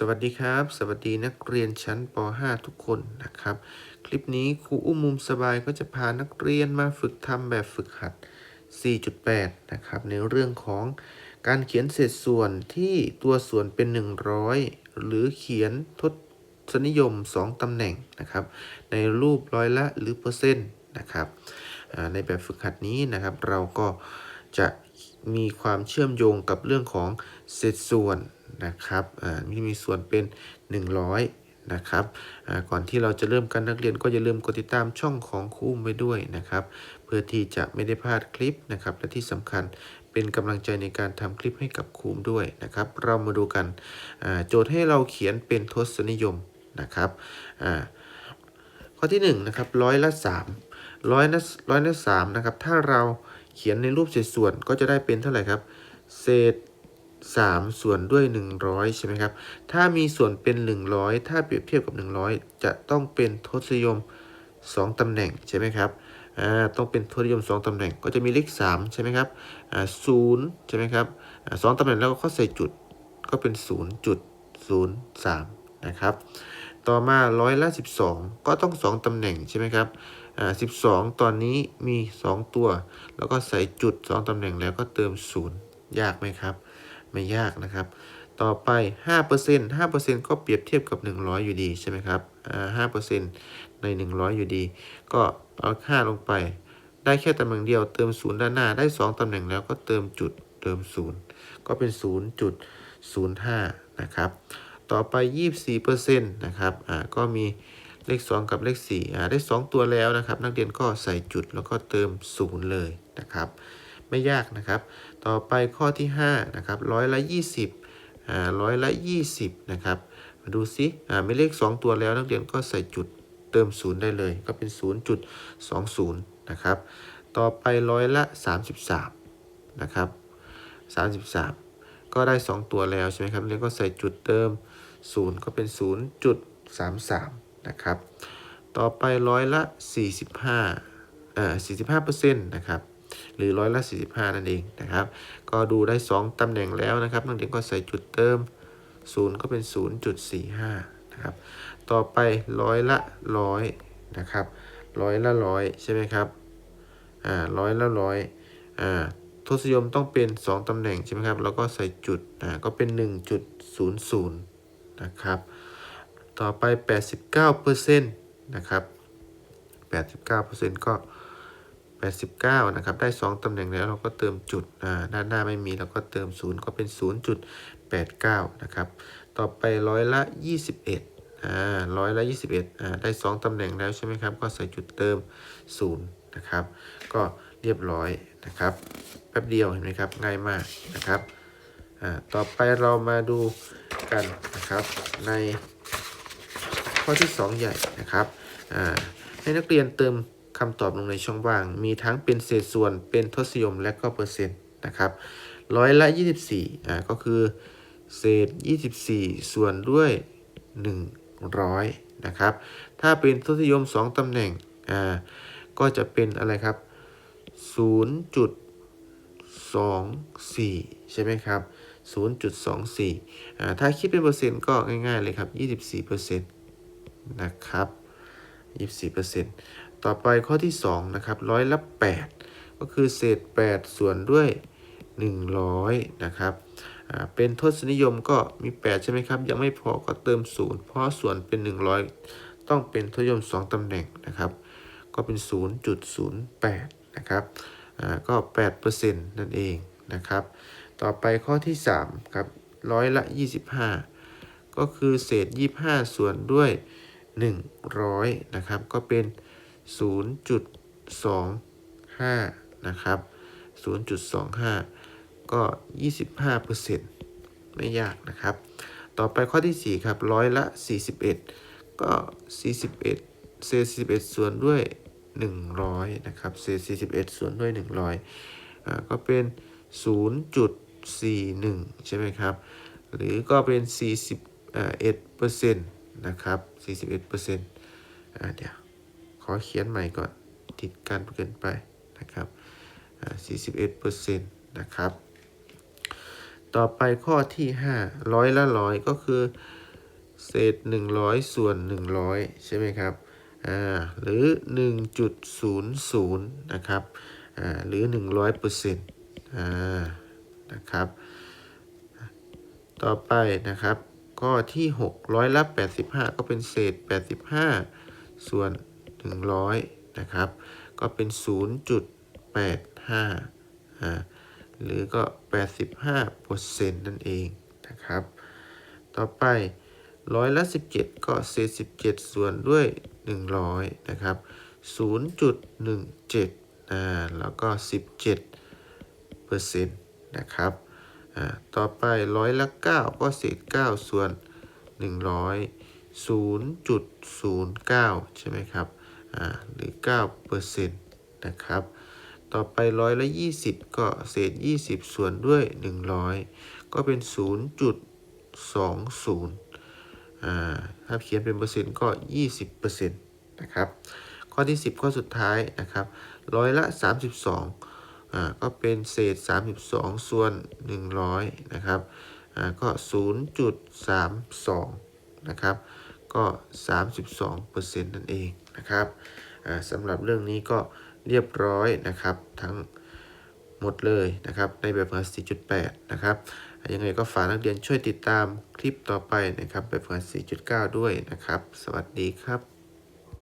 สวัสดีครับ สวัสดีนักเรียนชั้นป .5 ทุกคนนะครับ คลิปนี้ครูอุ้มมุมสบายก็จะพานักเรียนมาฝึกทำแบบฝึกหัด 4.8 นะครับ ในเรื่องของการเขียนเศษส่วนที่ตัวส่วนเป็น 100 หรือเขียนทศนิยม 2 ตำแหน่งนะครับ ในรูปร้อยละหรือเปอร์เซ็นต์นะครับในแบบฝึกหัดนี้นะครับ เราก็จะมีความเชื่อมโยงกับเรื่องของเศษส่วน นะครับอ่าที่มีส่วนเป็น 100 นะครับอ่าก่อนที่เราจะเริ่มกันนักเรียนก็อย่าลืมกดติดตามช่องของครูอุ้มไว้ด้วยนะครับ เพื่อที่จะไม่ได้พลาดคลิปนะครับ และที่สำคัญเป็นกำลังใจในการทำคลิปให้กับครูอุ้มด้วยนะครับ เรามาดูกันอ่าโจทย์ให้เราเขียนเป็นทศนิยมนะครับอ่าข้อที่1นงนะครับร้อยละ3ร้อยละร้อยละสามนะครับถ้าเราเขียนในรูปเศษส่วนก็จะได้เป็นเท่าไหร่ครับ เศษ 3 ส่วนด้วย 100 ใช่ไหมครับ ถ้ามีส่วนเป็น 100 ถ้าเปรียบเทียบกับ 100 จะต้องเป็นทศนิยม 2 ตำแหน่งใช่ไหมครับ อ่า ต้องเป็นทศนิยม 2 ตำแหน่ง ก็จะมีเลข 3 ใช่ไหมครับ อ่าศูนย์ใช่ไหมครับอ่าสองตำแหน่งแล้วก็ใส่จุด ก็เป็น 0.03 นะครับ ต่อมาร้อยละ 12 ก็ต้อง 2 ตำแหน่งใช่ไหมครับอ่า12ตอนนี้มี 2 ตัว แล้วก็ใส่จุด 2 ตำแหน่งแล้วก็เติม 0 ยากไหมครับ ไม่ยากนะครับ ต่อไป 5% 5%ก็เปรียบเทียบกับ 100 อยู่ดีใช่ไหมครับอ่า5%ใน 100 อยู่ดี ก็เอา5ลงไป ได้แค่ตำแหน่งเดียวเติม 0 ด้านหน้าได้ 2ตำแหน่งแล้วก็เติมจุดเติม 0 ก็เป็น 0.05 นะครับ ต่อไป 24%นะครับอ่าก็มีเลข 2 กับเลข4อ่าได้ 2 ตัวแล้วนะครับ นักเรียนก็ใส่จุดแล้วก็เติม 0 เลยนะครับ ไม่ยากนะครับ ต่อไปข้อที่5นะครับร้อยละ 20อ่าร้อยละ 20 นะครับ มาดูซิอ่าไมีเลข 2 ตัวแล้วนักเรียนก็ใส่จุดเติม0ได้เลย ก็เป็น 0.20 นะครับ ต่อไปร้อยละ 33 นะครับ 33 ก็ได้ 2 ตัวแล้วใช่ไหมครับเรียนก็ใส่จุดเติม 0 ก็เป็น 0.33 นะครับ ต่อไปร้อยละ 45เอ่อ45%นะครับ หรือร้อยละ 45 นั่นเองนะครับ ก็ดูได้ 2 ตำแหน่งแล้วนะครับนักเรียนก็ใส่จุดเติม 0 ก็เป็น 0.45 นะครับ ต่อไปร้อยละร้อยนะครับร้อยละร้อยใช่ไหมครับ อ่าร้อยละร้อยอ่าทศนิยมต้องเป็น 2 ตำแหน่งใช่ไหมครับแล้วก็ใส่จุดอ่าก็เป็น 1.00 นะครับ ต่อไป 89%นะครับ 89%ก็ 89 นะครับ ได้ 2 ตำแหน่งแล้วเราก็เติมจุดอ่าด้านหน้าไม่มีเราก็เติม 0 ก็เป็น 0.89 นะครับ ต่อไปร้อยละ 21อ่าร้อยละ 21อ่าได้ 2 ตำแหน่งแล้วใช่ไหมครับ ก็ใส่จุดเติม 0 นะครับ ก็เรียบร้อยนะครับ แป๊บเดียวเห็นไหมครับ ง่ายมากนะครับอ่าต่อไปเรามาดูกันนะครับ ในข้อที่ 2 ใหญ่นะครับอ่าให้นักเรียนเติม คำตอบลงในช่องว่าง มีทั้งเป็นเศษส่วนเป็นทศนิยมและก็เปอร์เซ็นต์นะครับร้อยละ 24อ่าก็คือเศษ 24 ส่วนด้วย 100 นะครับ ถ้าเป็นทศนิยม 2 ตำแหน่งอ่าก็จะเป็นอะไรครับ 0.24 ใช่ไหมครับ 0.24อ่าถ้าคิดเป็นเปอร์เซ็นต์ก็ง่ายๆเลยครับ 24%นะครับ 24% ต่อไปข้อที่2นะครับร้อยละ8 ก็คือเศษ 8 ส่วนด้วย 100 นะครับเป็นทศนิยมก็มี 8 ใช่ไหมครับ ยังไม่พอก็เติม 0 เพราะส่วนเป็น 100 ต้องเป็นทศนิยม 2 ตำแหน่งนะครับ ก็เป็น 0.08 นะครับอ่าก็ 8%นั่นเองนะครับ ต่อไปข้อที่ 3 ครับร้อยละ 25 ก็คือเศษ 25 ส่วนด้วย 100 นะครับ ก็เป็น 0.25 นะครับ 0.25 ก็ 25%ไม่ยากนะครับ ต่อไปข้อที่ 4 ครับ ร้อยละ 41 ก็ 41 เศษ 41 ส่วนด้วย 100 นะครับ เศษ 41 ส่วนด้วย 100อ่าก็เป็น 0.41 ใช่ไหมครับ หรือก็เป็น 41เปอร์เซ็นต์นะครับ 41เปอร์เซ็นต์อ่าเดี๋ยว ขอเขียนใหม่ก่อนติดกันเกินไปนะครับอ่า41เปอร์เซ็นต์นะครับ ต่อไปข้อที่ 5 ร้อยละร้อยก็คือ เศษ 100 ส่วน 100 ใช่ไหมครับอ่าหรือ 1.00 นะครับอ่าหรือ 100เปอร์เซ็นต์อ่านะครับ ต่อไปนะครับ ข้อที่ 6 ร้อยละ 85 ก็เป็นเศษ 85 ส่วนึง100นะครับ ก็เป็น 0.85 หรือก็ 85เปอร์เซ็นต์นั่นเองนะครับ ต่อไปร้อยละ 17 ก็เศษ17ส่วนด้วย 100 นะครับ 0.17 อ่า แล้วก็ 17เปอร์เซ็นต์นะครับ อ่า ต่อไปร้อยละ9ก็เศษ9ส่วน 100 0.09 ใช่ไหมครับอ่า หรือ9เปอร์เซ็นต์นะครับ ต่อไปร้อยละ20 ก็เศษ 20 ส่วนด้วย 100 ก็เป็น 0.20อ่าถ้าเขียนเป็นเปอร์เซ็นต์ก็ 20เปอร์เซ็นต์นะครับ ข้อที่ 10 ข้อสุดท้ายนะครับร้อยละ 32อ่าก็เป็นเศษ 32 ส่วน 100 นะครับอ่าก็ 0.32 นะครับ ก็ 32เปอร์เซ็นต์นั่นเอง นะครับสำหรับเรื่องนี้ก็เรียบร้อยนะครับ ทั้งหมดเลยนะครับ ในแบบฝึกหัด 4.8 นะครับยังไงก็ฝากนักเรียนช่วยติดตามคลิปต่อไปนะครับแบบฝึกหัด 4.9 ด้วยนะครับ สวัสดีครับ